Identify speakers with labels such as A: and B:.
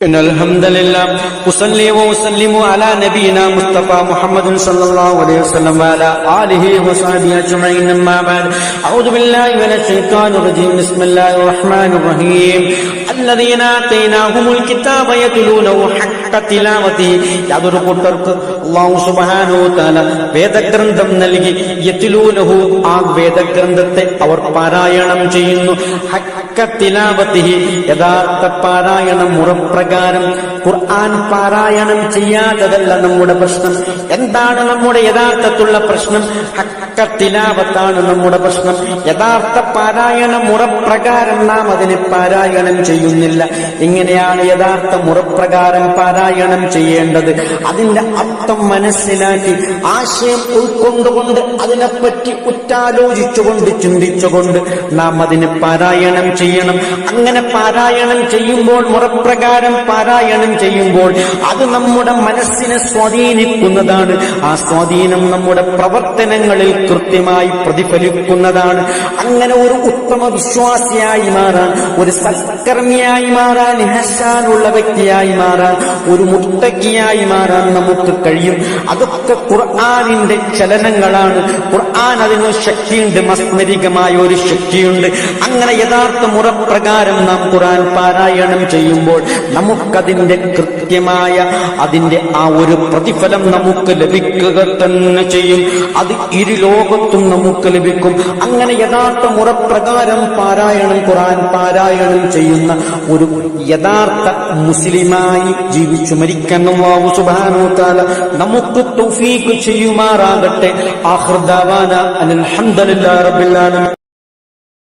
A: إن الحمد لله أصلي وأسلم على نبينا مصطفى محمد صلى الله عليه وسلم وعلى آله وصحبه أجمعين أما بعد أعوذ بالله من الشيطان الرجيم بسم الله الرحمن الرحيم الذين آتيناهم الكتاب يتلونه حق تلاوته യാതൊരു കൂട്ടർക്ക് അള്ളാഹു സുബ്ഹാനഹു തആല വേദഗ്രന്ഥം നൽകി യത്ലൂനഹു ആ വേദഗ്രന്ഥത്തെ അവർ പാരായണം ചെയ്യുന്നു ഹക്ക തിലാവത്തിഹി യഥാർത്ഥ പാരായണം മുറപ്രകാരം ഖുർആൻ പാരായണം ചെയ്യാത്തതല്ല നമ്മുടെ പ്രശ്നം. എന്താണ് നമ്മുടെ യഥാർത്ഥത്തിലുള്ള പ്രശ്നം? ഹക്ക തിലാവത്താണ് നമ്മുടെ പ്രശ്നം. യഥാർത്ഥ പാരായണ മുറപ്രകാരം നാം അതിനെ പാരായണം ചെയ്യുന്നില്ല. ഇങ്ങനെയാണ് യഥാർത്ഥ മുറപ്രകാരം പാരായണം ചെയ്യേണ്ടത്. അതിന്റെ അർത്ഥം മനസ്സിലാക്കി ആശയം ഉൾക്കൊണ്ടുകൊണ്ട് അതിനെപ്പറ്റി ഉറ്റാലോചിച്ചുകൊണ്ട് ചിന്തിച്ചുകൊണ്ട് നാം അതിന് പാരായണം ചെയ്യണം. അങ്ങനെ പാരായണം ചെയ്യുമ്പോൾ മുറപ്രകാരം പാരായണം ചെയ്യുമ്പോൾ അത് നമ്മുടെ മനസ്സിനെ സ്വാധീനിക്കുന്നതാണ്. ആ സ്വാധീനം നമ്മുടെ പ്രവർത്തനങ്ങളിൽ കൃത്യമായി പ്രതിഫലിക്കുന്നതാണ്. അങ്ങനെ ഒരു ഉത്തമ വിശ്വാസിയായി മാറാൻ ഒരു സൽക്കർമ്മിയായി മാറാൻ ഹസാനുള്ള വ്യക്തിയായി മാറാൻ ഒരു മുത്തക്കിയായി മാറാൻ നമുക്ക് കഴിയും. അതൊക്കെ ഖുർആാനിന്റെ ചലനങ്ങളാണ്. ഖുർആൻ അതിന് ശക്തിയുണ്ട് മസ്മരികമായ ഒരു ശക്തിയുണ്ട്. അങ്ങനെ യഥാർത്ഥ മുറപ്രകാരം നാം ഖുർആൻ പാരായണം ചെയ്യുമ്പോൾ നമുക്കതിന്റെ കൃത്യമായ അതിന്റെ ആ ഒരു പ്രതിഫലം നമുക്ക് ലഭിക്കുക തന്നെ ചെയ്യും. അത് ഇരു ലോകത്തും നമുക്ക് ലഭിക്കും. അങ്ങനെ യഥാർത്ഥ മുറപ്രകാരം പാരായണം ഖുർആൻ പാരായണം ചെയ്യുന്ന ഒരു യഥാർത്ഥ മുസ്ലിമായി ജീവിച്ചു മരിക്കാൻ സുബ്ഹാനഹു നമുക്ക് തൗഫീഖ് ചെയ്യുമാറാകട്ടെ. ആഖിർ ദാവാന അൽഹംദുലില്ലാഹി റബ്ബിൽ ആലമീൻ.